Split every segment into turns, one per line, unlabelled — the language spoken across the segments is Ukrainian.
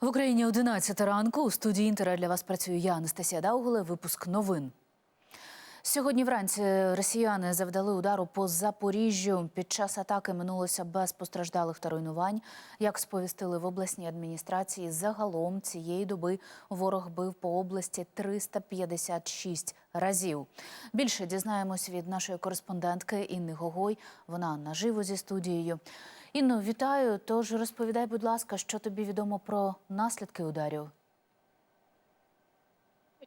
В Україні 11 ранку у студії Інтера для вас працює я, Анастасія Даугуле. Випуск новин. Сьогодні вранці росіяни завдали удару по Запоріжжю. Під час атаки минулося без постраждалих та руйнувань. Як сповістили в обласній адміністрації, загалом цієї доби ворог бив по області 356 разів. Більше дізнаємось від нашої кореспондентки Інни Гогой. Вона наживо зі студією. Інно, вітаю. Тож розповідай, будь ласка, що тобі відомо про наслідки ударів.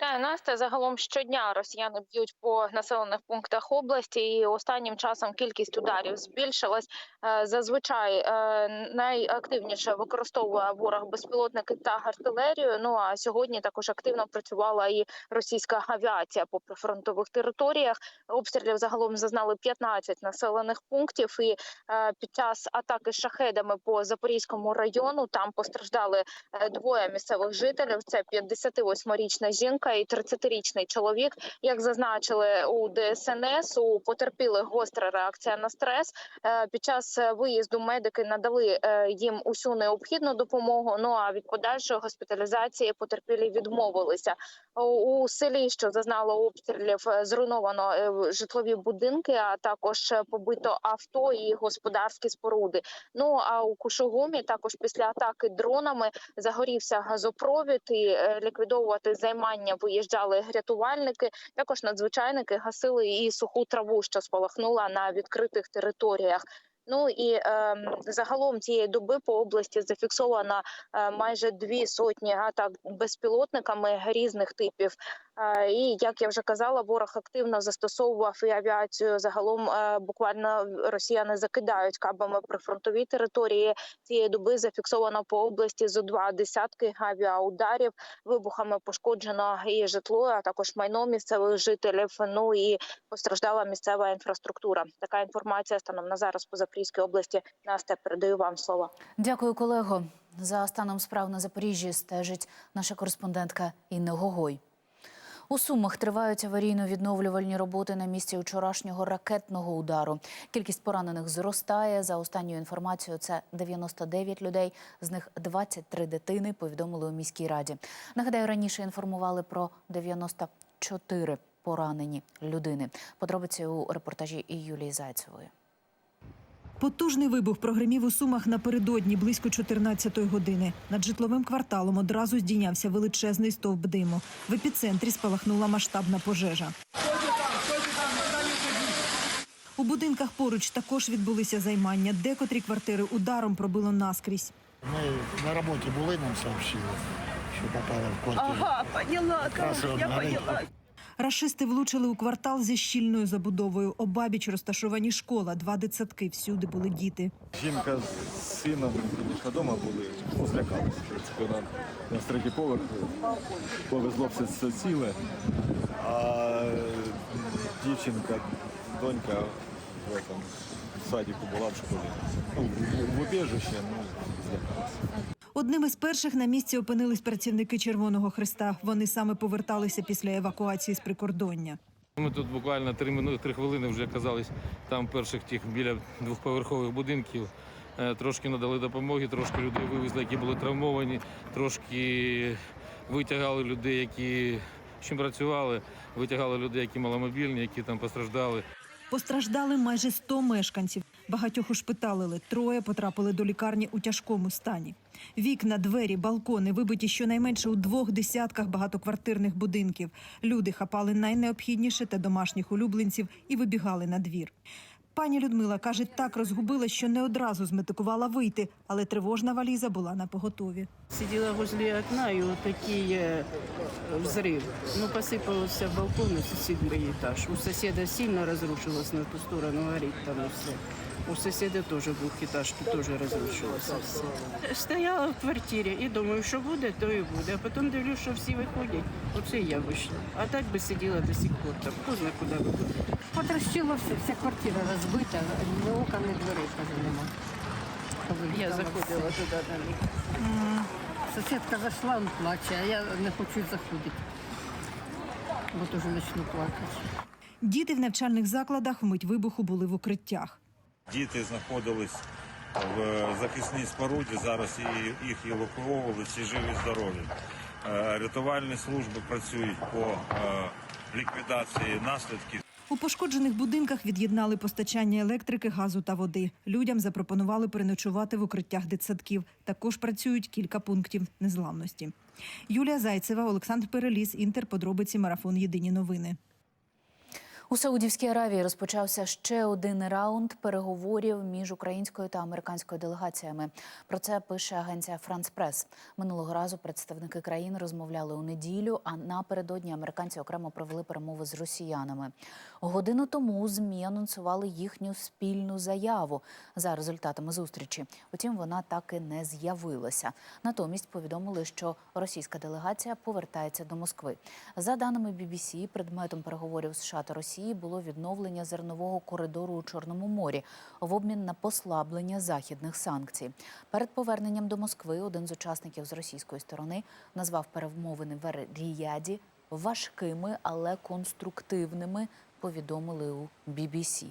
Вітаю, Настя. Загалом щодня росіяни б'ють по населених пунктах області, і останнім часом кількість ударів збільшилась. Е, Зазвичай е, найактивніше використовує ворог безпілотники та артилерію. Ну а сьогодні також активно працювала і російська авіація по прифронтових територіях. Обстрілів загалом зазнали 15 населених пунктів. І е, під час атаки шахедами по Запорізькому району там постраждали двоє місцевих жителів. Це 58-річна жінка і 30-річний чоловік. Як зазначили у ДСНС, у потерпілих гостра реакція на стрес. Е, Під час е, виїзду медики надали е, їм усю необхідну допомогу. Ну а від подальшої госпіталізації потерпілі відмовилися. У- селі, що зазнало обстрілів, зруйновано житлові будинки, а також побито авто і господарські споруди. Ну а у Кушугумі також після атаки дронами загорівся газопровід і ліквідовувати займання виїжджали рятувальники. Також надзвичайники гасили і суху траву, що спалахнула на відкритих територіях. Ну і е, загалом цієї доби по області зафіксовано е, майже дві сотні атак безпілотниками різних типів. І як я вже казала, ворог активно застосовував і авіацію. Загалом е, буквально росіяни закидають кабами прифронтові території. Цієї доби зафіксовано по області зо два десятки авіаударів. Вибухами пошкоджено і житло, а також майно місцевих жителів. Ну і постраждала місцева інфраструктура. Така інформація станом на зараз по Запорізькій області. Настя, передаю вам слово.
Дякую, колего. За станом справ на Запоріжжі стежить наша кореспондентка Інна Гогой. У Сумах тривають аварійно-відновлювальні роботи на місці вчорашнього ракетного удару. Кількість поранених зростає. За останньою інформацією, це 99 людей, з них 23 дитини. Повідомили у міській раді. Нагадаю, раніше інформували про 94 поранені людини. Подробиці у репортажі і Юлії Зайцевої.
Потужний вибух прогремів у Сумах напередодні близько 14-ї години. Над житловим кварталом одразу здійнявся величезний стовп диму. В епіцентрі спалахнула масштабна пожежа. У будинках поруч також відбулися займання. Декотрі квартири ударом пробило наскрізь.
Ми на роботі були, нам сообщили, що попали в квартиру.
Ага, поняла,
Якраз
я поняла.
Рашисти влучили у квартал зі щільною забудовою. Обабіч розташовані школа, два дитсадки. Всюди були діти.
Жінка з сином вдома були, ну, злякалися. В на, третій поверх повезло все ціле, а дівчинка, донька в, этом, садіку була в школі. Ну, в, убіжище, ну, злякалася.
Одним із перших на місці опинились працівники Червоного Христа. Вони саме поверталися після евакуації з прикордоння.
Ми тут буквально три минути, три хвилини вже оказались там перших тих біля двохповерхових будинків. Е, Трошки надали допомоги, трошки людей вивезли, які були травмовані, трошки витягали людей, які чим працювали, витягали людей, які маломобільні, які там постраждали.
Постраждали майже 100 мешканців. Багатьох ушпиталили. Троє потрапили до лікарні у тяжкому стані. Вікна, двері, балкони вибиті щонайменше у двох десятках багатоквартирних будинків. Люди хапали найнеобхідніше та домашніх улюбленців і вибігали на двір. Пані Людмила каже, так розгубила, що не одразу зметикувала вийти, але тривожна валіза була на поготові.
Сидела возле окна, и вот такие э, взрыв. Ну, посыпался балкон на соседний этаж. У соседа сильно разрушилось на ту сторону, горит там и все. У соседа тоже двухэтажки тоже разрушилось все. Стояла в квартирі і думаю, що буде, то і буде. А потім дивлюсь, що всі виходять. Оце і я вийшла. А так би сиділа до сих пор там. Хто знає, куди виходить.
Потрощило все, вся квартира розбита, ні окон, ні дверей каже, нема.
Я заходила туди на них.
Сусідка зайшла, він плаче, а я не хочу заходити. Бо теж почну плакати.
Діти в навчальних закладах вмить вибуху були в укриттях.
Діти знаходились в захисній споруді. Зараз їх евакуовували, всі живі, здорові. Е, Рятувальні служби працюють по е, ліквідації наслідків.
У пошкоджених будинках від'єднали постачання електрики, газу та води. Людям запропонували переночувати в укриттях дитсадків. Також працюють кілька пунктів незламності. Юлія Зайцева, Олександр Переліс, Інтер. Подробиці марафон. Єдині новини.
У Саудівській Аравії розпочався ще один раунд переговорів між українською та американською делегаціями. Про це пише агенція Франс Прес. Минулого разу представники країн розмовляли у неділю. А напередодні американці окремо провели перемови з росіянами. Годину тому змі анонсували їхню спільну заяву за результатами зустрічі. Утім, вона так і не з'явилася. Натомість повідомили, що російська делегація повертається до Москви. За даними BBC, предметом переговорів США та Росії було відновлення зернового коридору у Чорному морі в обмін на послаблення західних санкцій. Перед поверненням до Москви один з учасників з російської сторони назвав перемовини в Ріяді важкими, але конструктивними. Повідомили у BBC.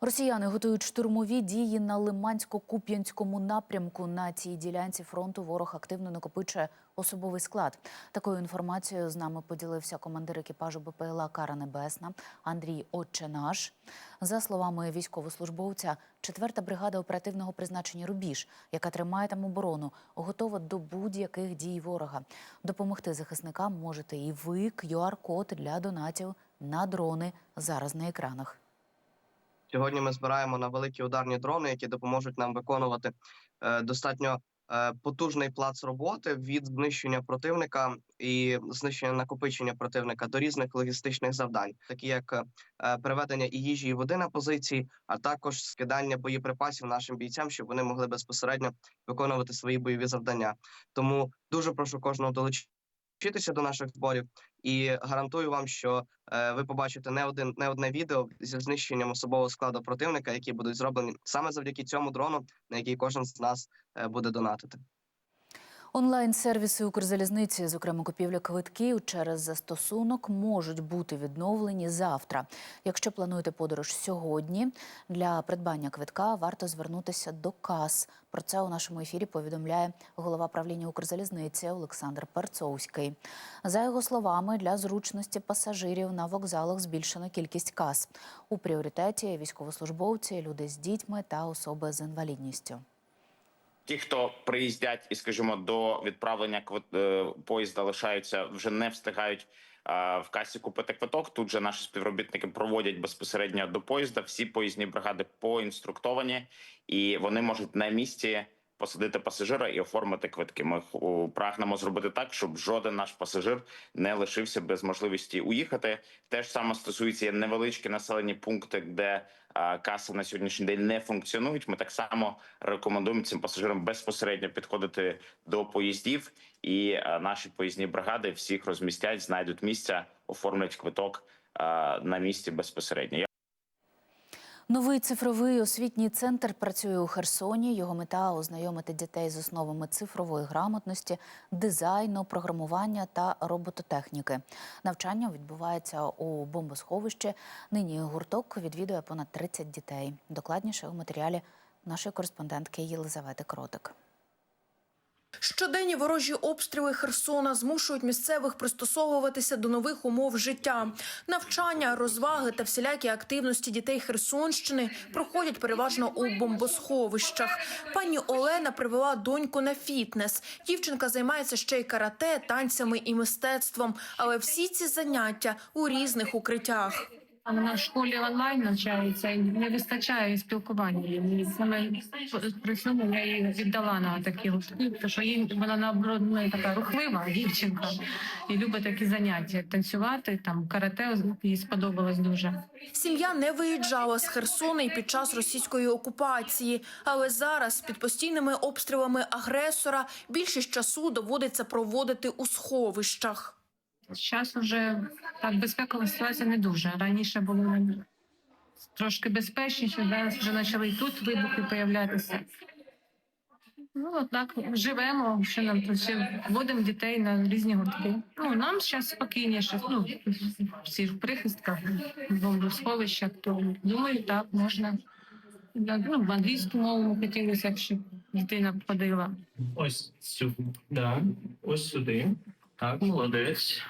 Росіяни готують штурмові дії на Лимансько-Куп'янському напрямку. На цій ділянці фронту ворог активно накопичує особовий склад. Такою інформацією з нами поділився командир екіпажу БПЛА Кара Небесна Андрій Отченаш. За словами військовослужбовця, 4-та бригада оперативного призначення Рубіж, яка тримає там оборону, готова до будь-яких дій ворога. Допомогти захисникам можете і ви. QR-код для донатів на дрони зараз на екранах.
Сьогодні ми збираємо на великі ударні дрони, які допоможуть нам виконувати е, достатньо е, потужний плац роботи від знищення противника і знищення накопичення противника до різних логістичних завдань, такі як е, переведення і їжі і води на позиції, а також скидання боєприпасів нашим бійцям, щоб вони могли безпосередньо виконувати свої бойові завдання. Тому дуже прошу кожного долучитися до наших зборів і гарантую вам, що е, ви побачите не один не одне відео зі знищенням особового складу противника, які будуть зроблені саме завдяки цьому дрону, на який кожен з нас е, буде донатити.
Онлайн-сервіси Укрзалізниці, зокрема купівля квитків через застосунок, можуть бути відновлені завтра. Якщо плануєте подорож сьогодні, для придбання квитка варто звернутися до кас. Про це у нашому ефірі повідомляє голова правління Укрзалізниці Олександр Перцовський. За його словами, для зручності пасажирів на вокзалах збільшено кількість кас. У пріоритеті військовослужбовці, люди з дітьми та особи з інвалідністю.
Ті, хто приїздять і, скажімо, до відправлення е, поїзда лишаються, вже не встигають е, в касі купити квиток. Тут же наші співробітники проводять безпосередньо до поїзда. Всі поїзні бригади поінструктовані, і вони можуть на місці посадити пасажира і оформити квитки. Ми прагнемо зробити так, щоб жоден наш пасажир не лишився без можливості уїхати. Те ж саме стосується невеличкі населені пункти, де каси на сьогоднішній день не функціонують. Ми так само рекомендуємо цим пасажирам безпосередньо підходити до поїздів, і наші поїзні бригади всіх розмістять, знайдуть місця, оформлять квиток на місці безпосередньо.
Новий цифровий освітній центр працює у Херсоні. Його мета ознайомити дітей з основами цифрової грамотності, дизайну, програмування та робототехніки. Навчання відбувається у бомбосховищі. Нині гурток відвідує понад 30 дітей. Докладніше у матеріалі нашої кореспондентки Єлизавети Кротик.
Щоденні ворожі обстріли Херсона змушують місцевих пристосовуватися до нових умов життя. Навчання, розваги та всілякі активності дітей Херсонщини проходять переважно у бомбосховищах. Пані Олена привела доньку на фітнес. Дівчинка займається ще й карате, танцями і мистецтвом, але всі ці заняття у різних укриттях.
Вона в школі онлайн навчається і не вистачає спілкування. І саме при цьому я її віддала на такі гуртки, тому що їй вона наоборот ну, така рухлива дівчинка і любить такі заняття танцювати. Там карате їй сподобалось дуже.
Сім'я не виїжджала з Херсона і під час російської окупації, але зараз під постійними обстрілами агресора більшість часу доводиться проводити у сховищах.
Зараз вже так безпекова ситуація не дуже. Раніше було трошки безпечніше, зараз вже почали і тут вибухи появлятися. Ну, так живемо, що нам тут ще водимо дітей на різні гуртки. Ну, нам зараз спокійніше, ну, всі в прихистках, в бомбосховищах, то думаю, так можна Ну, в англійську мову хотілося, б, щоб дитина ходила.
Ось сюди. Да. Ось сюди. Так, молодець.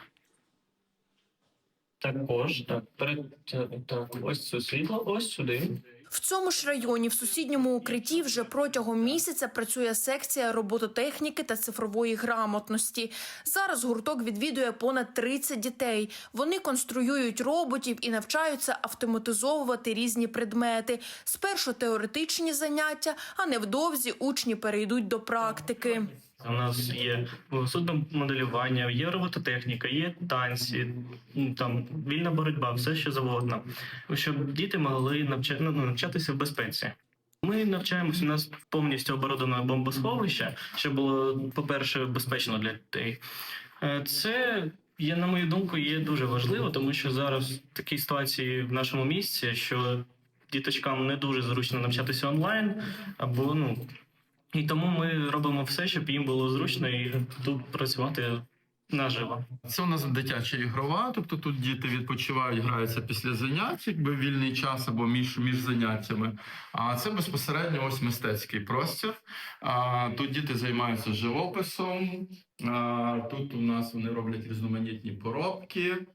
Також, так, перед так, ось це світло, ось сюди.
В цьому ж районі в сусідньому укритті вже протягом місяця працює секція робототехніки та цифрової грамотності. Зараз гурток відвідує понад 30 дітей. Вони конструюють роботів і навчаються автоматизовувати різні предмети. Спершу теоретичні заняття, а невдовзі учні перейдуть до практики.
У нас є судномоделювання, є робототехніка, є танці, там вільна боротьба, все що завгодно, щоб діти могли навча... ну, навчатися в безпеці. Ми навчаємося, у нас повністю оборудоване бомбосховище, що було, по-перше, безпечно для дітей. Е, Це, є, на мою думку, є дуже важливо, тому що зараз такій ситуації в нашому місці, що діточкам не дуже зручно навчатися онлайн, або ну і тому ми робимо все, щоб їм було зручно і тут працювати наживо.
Це у нас дитяча ігрова, тобто тут діти відпочивають, граються після занять, якби вільний час або між, між заняттями. А це безпосередньо ось мистецький простір. А, тут діти займаються живописом. А, тут у нас вони роблять різноманітні поробки.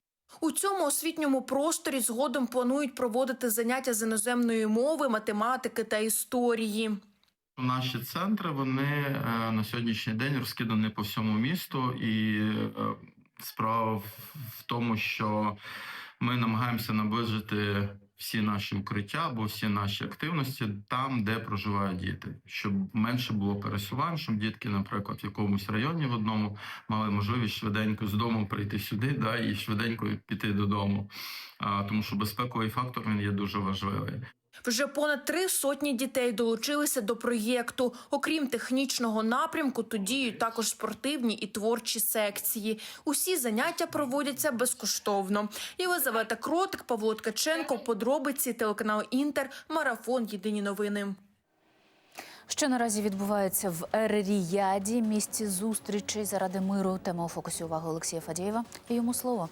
У цьому освітньому просторі згодом планують проводити заняття з іноземної мови, математики та історії.
Наші центри вони е, на сьогоднішній день розкидані по всьому місту, і е, справа в, тому, що ми намагаємося наближити всі наші укриття або всі наші активності там, де проживають діти, щоб менше було пересувань, щоб дітки, наприклад, в якомусь районі в одному мали можливість швиденько з дому прийти сюди, да, і швиденько піти додому. Тому що безпековий фактор він є дуже важливий.
Вже понад три сотні дітей долучилися до проєкту. Окрім технічного напрямку, діють також спортивні і творчі секції. Усі заняття проводяться безкоштовно. Єлизавета Кротик, Павло Ткаченко, подробиці, телеканал Інтер, марафон. Єдині новини.
Що наразі відбувається в Ер-Ріяді, місці зустрічей заради миру. Тема у фокусі уваги Олексія Фадєєва. І йому слово.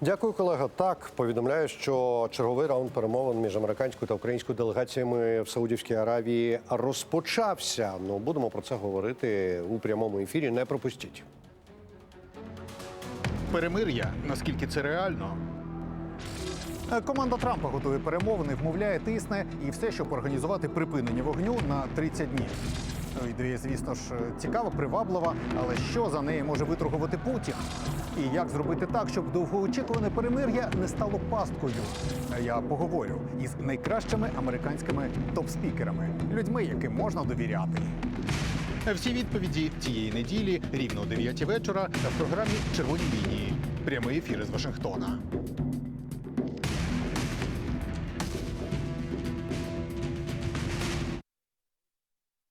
Дякую, колега. Так повідомляю, що черговий раунд перемовин між американською та українською делегаціями в Саудівській Аравії розпочався. Ну будемо про це говорити у прямому ефірі. Не пропустіть.
Перемир'я, наскільки це реально? Е, Команда Трампа готує перемовини, вмовляє, тисне і все, щоб організувати припинення вогню на 30 днів. Ну, Ідея, звісно ж, цікава, приваблива, але що за неї може виторгувати Путін? І як зробити так, щоб довгоочікуване перемир'я не стало пасткою? Е, Я поговорю із найкращими американськими топ-спікерами, людьми, яким можна довіряти. Всі відповіді цієї неділі рівно о 9 вечора в програмі Червоні лінії. Прямий ефір із Вашингтона.